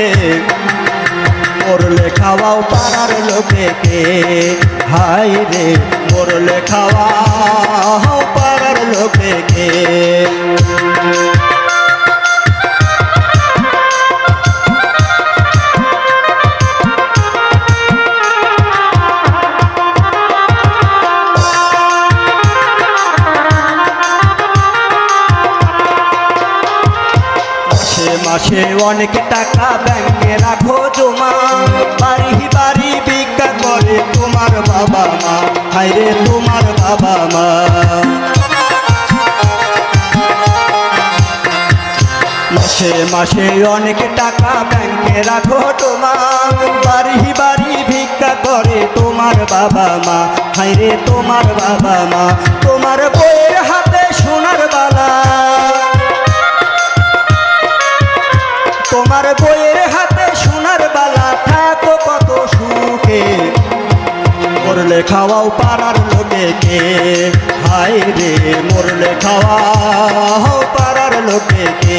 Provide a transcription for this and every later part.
সুখে মরলে খাওয়াও পাড়ার লোকেকে। হাই রে মরলে খাওয়াও পাড়ার লোকেকে। মাসে অনেক টাকা ব্যাংকে রাখো জমা বাড়ি বাড়ি ভিক্ষা করে তোমার বাবা মা। হাইরে তোমার বাবা মা। মাসে মাসে অনেক টাকা ব্যাংকে রাখো তোমার বাড়ি বাড়ি ভিক্ষা করে তোমার বাবা মা। হাইরে তোমার বাবা মা। তোমার বইয়ের হাতে মরলে খাওয়াও পাড়ার লোকেকে। হাই রে মরলে খাওয়াও পাড়ার লোকেকে।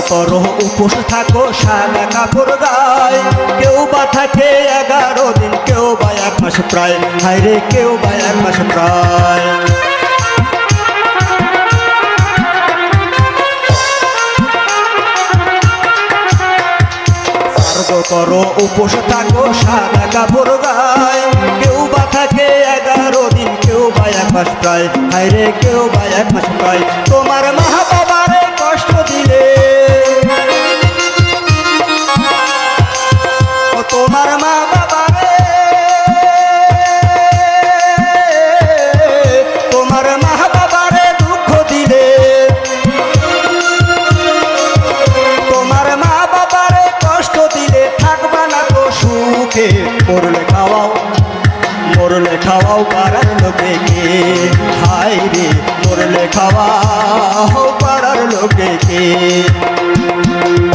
করো উপোস থাকো সাদা কাপড় গায়। কেউ বা থাকে এগারো দিন, কেউ বা এক মাস প্রায়। হাইরে কেউ বা এক মাস প্রায়। করো উপোস থাকো সাদা কাপড় গায়। কেউ বা থাকে এগারো দিন, কেউ বা এক মাস প্রায়। হাইরে কেউ বা এক মাস প্রায়। তোমার ও তোমার মা তোমার মা দুঃখ দিলে। তোমার মা কষ্ট দিলে, থাকবা না তো সুখে। মরলে খাওয়াও মরলে খাওয়াও পাড়ার লোকেকে। হাই রে পাড়ার লোকেকে।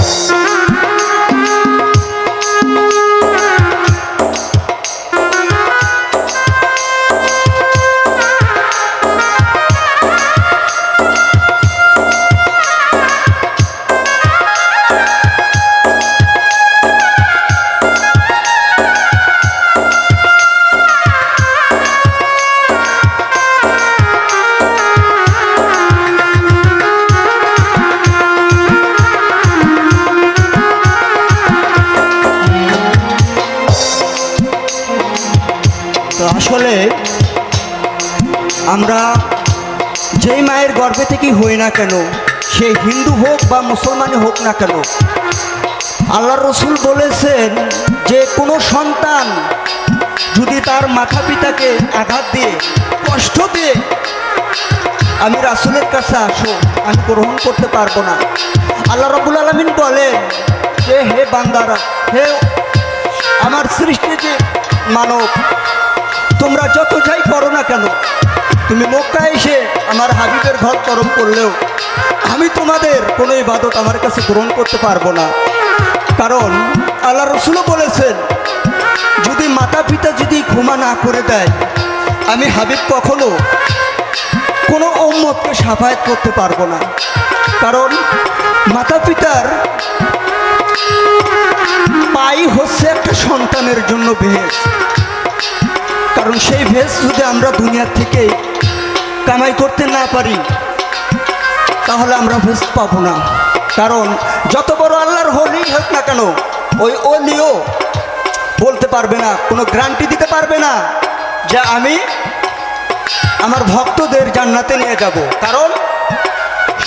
তো আসলে আমরা যেই মায়ের গর্ভে থেকেই হই না কেন, সে হিন্দু হোক বা মুসলমানই হোক না কেন আল্লাহ রসুল বলেছেন যে কোনো সন্তান যদি তার মাথা পিতাকে আঘাত দিয়ে, কষ্ট দিয়ে, আমি রাসুলের কাছে আসো, আমি গ্রহণ করতে পারব না। আল্লাহ রবুল আলমিন বলেন যে হে বান্দারা, হে আমার সৃষ্টি যে মানব তোমরা যত যাই করো না কেন? তুমি মক্কা এসে আমার হাবিবের ঘর করম করলেও আমি তোমাদের কোনো ইবাদত আমার কাছে গ্রহণ করতে পারব না। কারণ আল্লাহ রসুলও বলেছেন, যদি মাতা পিতা যদি ক্ষমা না করে দেয়, আমি হাবিব কখনো কোনো উম্মতকে সাফায়াত করতে পারব না। কারণ মাতা পিতার পাই হচ্ছে একটা সন্তানের জন্য ভেজ কারণ সেই ভেজ যদি আমরা দুনিয়ার থেকে কামাই করতে না পারি, তাহলে আমরা ভেজ পাবো না। কারণ যত বড় আল্লাহর হলি হোক না কেন, ওই অলিও বলতে পারবে না, কোনো গ্যারান্টি দিতে পারবে না যে আমি আমার ভক্তদের জান্নাতে নিয়ে যাব। কারণ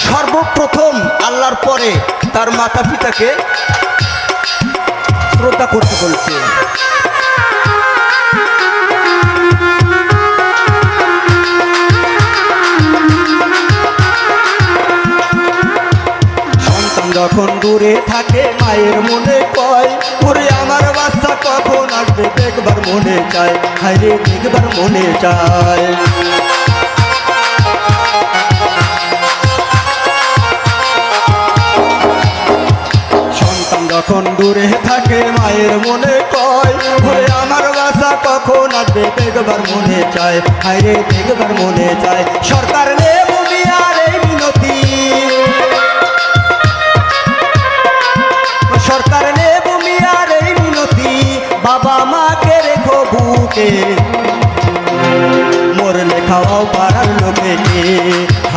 সর্বপ্রথম আল্লাহর পরে তার মাতা পিতাকে শ্রদ্ধা করতে বলছে। যখন দূরে থাকে মায়ের মনে কয়, ওরে আমার বাচ্চা কখন আসবে? দেখবার মনে চায় হাইরে দেখবার মনে চায়। সন্তান যখন দূরে থাকে মায়ের মনে কয়, ওরে আমার বাসা কখন আসবে? দেখবার মনে চায় হাইরে দেখবার মনে চায়। সরকার নে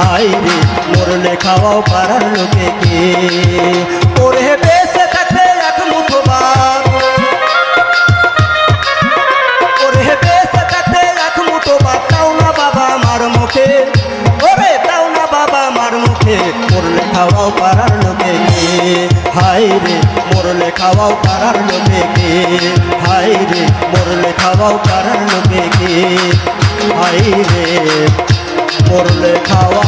হাই রে মরলে খাওয়াও পাড়ার লোকে কে? ওরে বেঁচে থাকতে এক মুঠো বাপ ওরে বেঁচে থাকতে এক মুঠো বাপ তাও না বাবা আমার মুখে। ওরে তাও না বাবা আমার মুখে মরলে খাওয়াও পাড়ার লোকে কে? হাই রে মরলে খাওয়াও পাড়ার লোকে কে? হাই রে মরলে খাওয়াও পাড়ার লোকে কে? হাই রে। মরলে খাওয়া